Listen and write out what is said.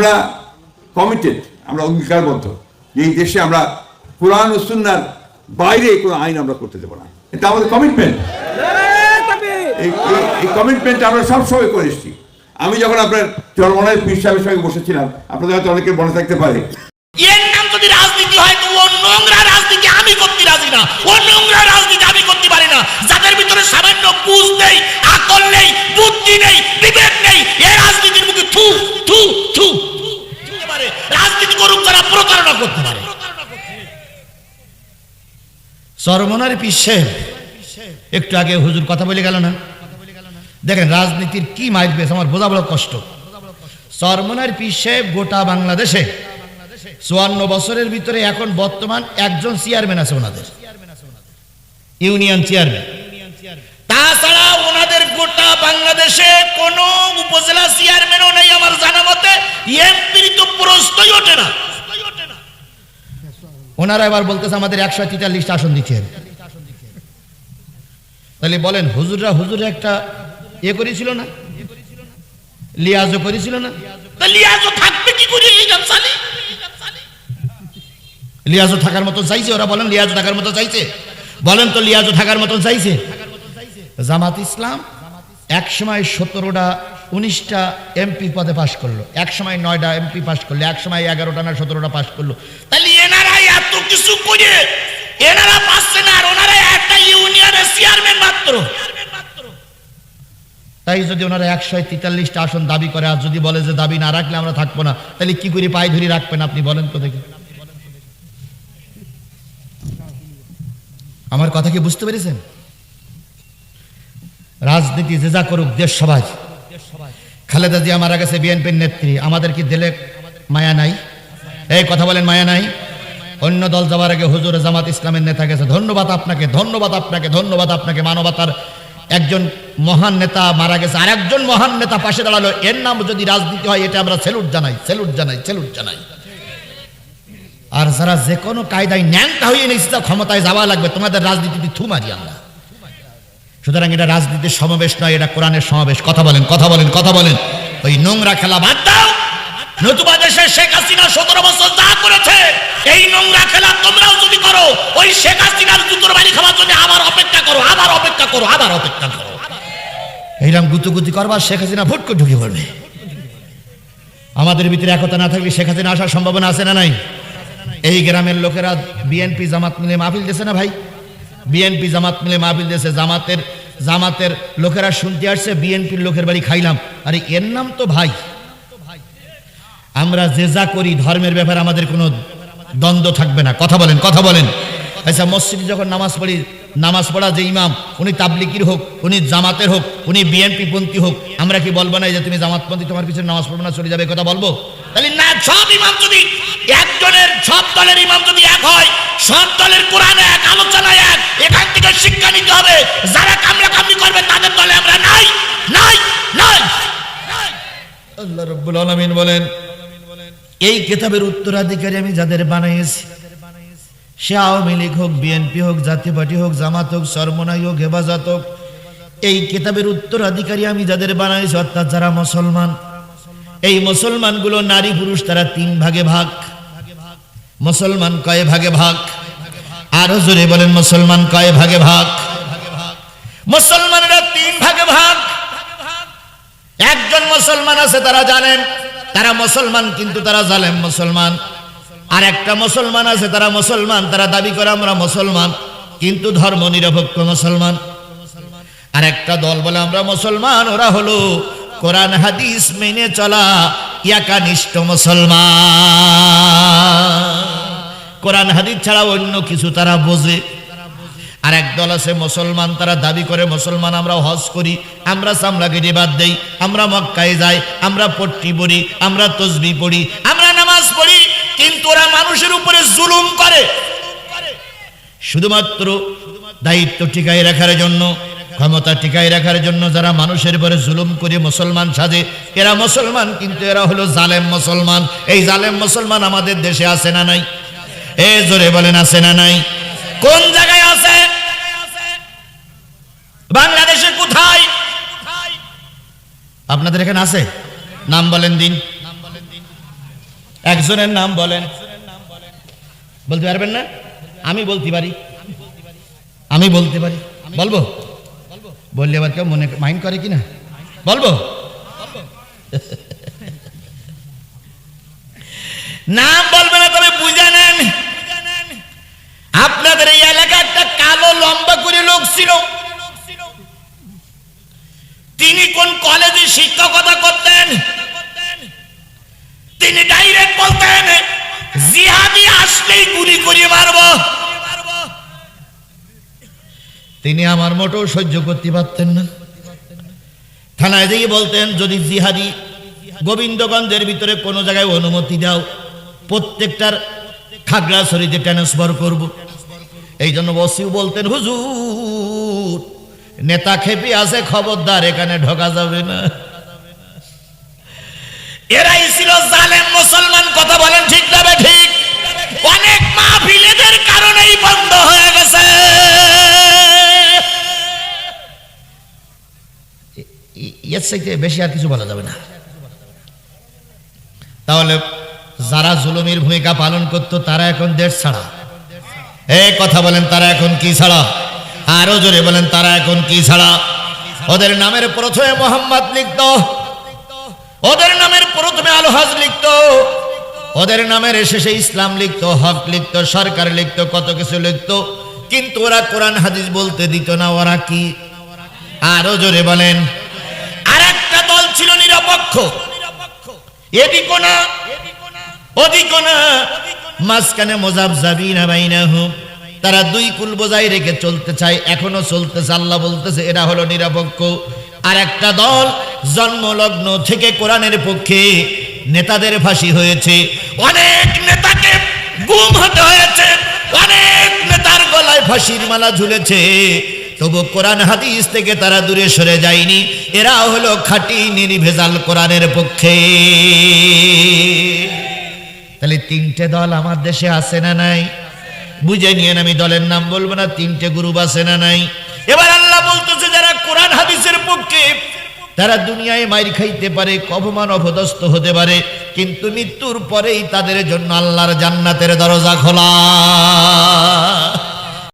আমরা কমিটেড আমরা অঙ্গীকারবদ্ধ। যে এই দেশে আমরা কোরআন ও সুন্নার বাইরে কোনো আইন আমরা করতে দেবো না। এটা আমাদের কমিটমেন্ট এই, এই- এই কমিটমেন্ট আমরা সবসময় করে এসেছি। আমি যখন আপনার চরমনের পীর সাহেবের সঙ্গে বসেছিলাম, আপনাদের হয়তো অনেকের মনে থাকতে পারে। এর নাম যদি রাজনীতি হয়, তো ও নোংরা রাজনীতি আমি করতে রাজি না। ও নোংরা রাজনীতি আমি করতে পারি না। যাদের ভিতরে সামান্য বুঝ নেই, আকল নেই, বুদ্ধি নেই, বিবেক নেই, এ রাজনীতির মুখে থু থু থু থুতে পারে। রাজনীতি করুক যারা প্রতারণা করতে পারে। সরমনার পিসে একটু আগে হুজুর কথা বলে গেল না? দেখেন, রাজনীতির কি মাইল পেয়েছে, আমার বোঝা বড় কষ্ট। সরমনার পিসে গোটা বাংলাদেশে চুয়ান্ন বছরের ভিতরে এখন বর্তমান একজন চেয়ারম্যান আছে ওনাদের। ইউনিয়ন চেয়ারম্যান তাছাড়া ওনাদের গোটা বাংলাদেশে কোন উপজেলা চেয়ারম্যানও নেই, আমার জানা মতে। এমপির তো প্রশ্নই ওঠে না। ওনারা এবার বলতেছে আমাদের একশো তেতাল্লিশটা আসন দিতে হবে তাহলে বলেন হুজুররা হুজুরে একটা এ করেছিল না? লিয়াজও করেছিল না? লিয়াজও থাকবে কি করে এই গামসালি লিয়াজও থাকার মতো চাইছে ওরা বলেন লিয়াজও থাকার মতো চাইছে? বলেন তো লিয়াজও থাকার মতো চাইছে? জামাত ইসলাম এক সময় সতেরোটা, উনিশটা এমপি পদে পাশ করল। এক সময় নয়টা এমপি পাশ করল এক সময় এগারোটা না সতেরোটা পাশ করল। তাহলে এনারা এত কিছু করে, এনারা পাচ্ছে না আর ওনারা একটা ইউনিয়নের চেয়ারম্যান মাত্র। তাই যদি ওনারা একশো তেতাল্লিশটা আসন দাবি করে, আর যদি বলে যে দাবি না রাখলে আমরা থাকব না, তাহলে কি করে পায়ে ধরে রাখবেন আপনি বলেন তো দেখি। আমার কথা কি বুঝতে পেরেছেন? রাজনীতি যে যা করুক, দেশ সবাই খালেদা জিয়া মারা গেছে বিএনপির নেত্রী। আমাদের কি দিলে মায়া নাই? এই কথা বলেন, মায়া নাই? অন্য দল যাওয়ার আগে হুজুর জামাত ইসলামের নেতা গেছে। ধন্যবাদ আপনাকে ধন্যবাদ আপনাকে ধন্যবাদ আপনাকে। মানবতার একজন মহান নেতা মারা গেছে। আর একজন মহান নেতা পাশে দাঁড়াল। এর নাম যদি রাজনীতি হয়, এটা আমরা সেলুট জানাই সেলুট জানাই সেলুট জানাই। আর যারা যে কোনো কায়দায় ন্যাংটা হয়ে নিশ্চিত ক্ষমতায় যাওয়া লাগবে। তোমাদের রাজনীতিতে থু মারি আমরা। সুতরাং এটা রাজনীতির সমাবেশ নয়, এটা কোরআনের সমাবেশ। কথা বলেন কথা বলেন কথা বলেন। ওই নোংরা খেলা বাদ দাও। নতুবা দেশের শেখ হাসিনা সতেরো বছর যা করেছে, এই নোংরা খেলা তোমরাও যদি করো, ওই শেখ হাসিনার জুতোর বাড়ি খাওয়ার জন্য আবার অপেক্ষা করো, আবার অপেক্ষা করো, আবার অপেক্ষা করো। এইরকম গুতুগুতি করবার শেখ হাসিনা ভুট করে ঢুকে পড়বে। আমাদের ভিতরে একতা না থাকলে শেখ হাসিনা আসার সম্ভাবনা আছে না নাই? এই গ্রামের লোকেরা বিএনপি জামাত মিলে মাহফিল দিয়েছে না ভাই? বিএনপি জামাত মিলে মাহফিল দিয়েছে, জামাতের জামাতের লোকেরা শুনতে আসছে, বিএনপির লোকের বাড়ি খাইলাম। আরে এর নাম তো ভাই। আমরা যে যা করি, ধর্মের ব্যাপারে আমাদের কোনো দ্বন্দ্ব থাকবে না। কথা বলেন কথা বলেন। আচ্ছা মসজিদে যখন নামাজ পড়ি, নামাজ পড়া যে ইমাম, উনি তাবলিকির হোক, উনি জামাতের হোক, উনি বিএনপি পন্থী হোক, আমরা কি বলব না যে তুমি জামাতপন্থী, তোমার পিছনে নামাজ পড়বে না, চলে যাবে, কথা বলব? তাহলে না, সব ইমাম যদি, একজনের, সব দলের ইমাম যদি এক হয়, সব দলের কোরআন এক, আলোচনা থেকে শিক্ষা নিতে হবে। যারা কামড়া কামড়ি করবে, তাদের দলে আমরা নাই নাই নাই। আল্লাহ রব্বুল আলামিন বলেন, এই কিতাবের উত্তরাধিকারী আমি যাদের বানাইছি সে আওয়ামী লীগ হোক, বিএনপি হোক, জাতীয় পার্টি হোক, জামাত হোক সরমনাই হোক, হেফাজত হোক, এই কিতাবের উত্তরাধিকারী আমি যাদের বানাইছি অর্থাৎ যারা মুসলমান, এই মুসলমানগুলো নারী পুরুষ তারা তিন ভাগে ভাগ, মুসলমান কয় ভাগে ভাগ? আরও জোরে বলেন, মুসলমান কয় ভাগে ভাগ? মুসলমানরা তিন ভাগে ভাগ। একজন মুসলমান আছে, তারা জানেন তারা মুসলমান, কিন্তু তারা জালেম মুসলমান। আর একটা মুসলমান আছে, তারা মুসলমান। তারা দাবি করে, আমরা মুসলমান। কিন্তু ধর্ম নিরপেক্ষ মুসলমান। আর একটা দল বলে, আমরা মুসলমান। ওরা হলো, কোরআন, হাদিস মেনে চলা, ইয়াকানিষ্ঠ মুসলমান। কোরআন হাদিস ছাড়া অন্য কিছু তারা বোঝে। আর এক দল আছে মুসলমান, তারা দাবি করে, মুসলমান, আমরা হজ করি, আমরা সামলা কেটে বাদ দেই, আমরা মক্কায় যাই, আমরা পট্টি পড়ি আমরা তসবি পড়ি, আমরা নামাজ পড়ি। কিন্তু ওরা মানুষের উপরে জুলুম করে। শুধুমাত্র দায়িত্ব টিকায় রাখার জন্য, ক্ষমতা টিকায় রাখার জন্য যারা মানুষের উপরে জুলুম করে মুসলমান সাজে, এরা মুসলমান, কিন্তু এরা হলো জালেম মুসলমান। এই জালেম মুসলমান আমাদের দেশে আছে না নাই? এ জোরে বলেন, আছে না নাই? কোন জায়গায় আছে? বাংলাদেশে কোথায়? আপনাদের এখানে আছে? নাম বলেন দিন। একজনের নাম বলেন। বলতে পারবেন না? আমি বলতে পারি। আমি বলতে পারি। বলব? বললে আবার কেউ মনে মাইন্ড করে কি না বলব? নাম বলবে না তবে বুঝে নেন আপনাদের এই এলাকা একটা কালো লম্বা করে লোক ছিল। তিনি কোন কলেজে শিক্ষকতা করতেন? তিনি ডাইরেক্ট বলতেন, জিহাদি আসলেই গুলি করে মারব। তিনি আমার মোটেও সহ্য করতে পারতেন না। থানায় দিয়ে বলতেন, যদি জিহাদি গোবিন্দগঞ্জের ভিতরে কোনো জায়গায় অনুমতি দাও, প্রত্যেকটার খাগড়াছড়িতে ট্রান্সফার করব। এই জন্য বসিও বলতেন, হুজুর, নেতা খেপি আছে, খবরদার, এখানে ঢোকা যাবে না। এরাই ছিল জালেম মুসলমান, কথা বলেন ঠিক যাবে ঠিক? অনেক মাহফিলেদের কারণেই বন্ধ হয়ে গেছে। এর চাইতে বেশি আর কিছু বলা যাবে না। তাহলে যারা জুলুমের ভূমিকা পালন করতো, তারা এখন দেশ ছাড়া। এই কথা বলেন, তারা এখন কি ছাড়া? আরও জোরে বলেন, তারা এখন কি ছাড়া? ওদের নামের প্রথমে মোহাম্মদ লিখত, ওদের নামের প্রথমে আলহাজ লিখত, ওদের নামের শেষে ইসলাম লিখত, হক লিখত, সরকার লিখত, কত কিছু লিখত, কিন্তু ওরা কোরআন, হাদিস বলতে দিত না, ওরা কি? আরও জোরে বলেন আর একটা দল ছিল নিরপেক্ষ, এদিকও না, ওদিকও না মাঝখানে মোজাব যাবি না বাইনা তারা দুই কুল বোঝাই রেখে চলতে চায়, এখনও চলতেছে। আল্লাহ বলতেছে এরা হলো নিরপেক্ষ। আর একটা দল জন্মলগ্ন থেকে কোরআনের পক্ষে নেতাদের ফাঁসি হয়েছে। অনেক নেতাকে গুম হতে হয়েছে। অনেক নেতার গলায় ফাঁসির মালা ঝুলেছে। তবু কোরআন হাদিস থেকে তারা দূরে সরে যায়নি। এরা হলো খাঁটি নির্ভেজাল কোরআনের পক্ষে। তাহলে তিনটে দল আমার দেশে আছে না নাই? বুঝে নিয়ে আমি দলের নাম বলব না, তিনটে গ্রুপ আছে না নাই? এবার আল্লাহ বলতেছে, যারা কোরআন হাদিসের পক্ষে, তারা দুনিয়ায় মাইর খাইতে পারে, অপমান অপদস্থ হতে পারে, কিন্তু মৃত্যুর পরেই তাদের জন্য আল্লাহর জান্নাতের দরজা খোলা।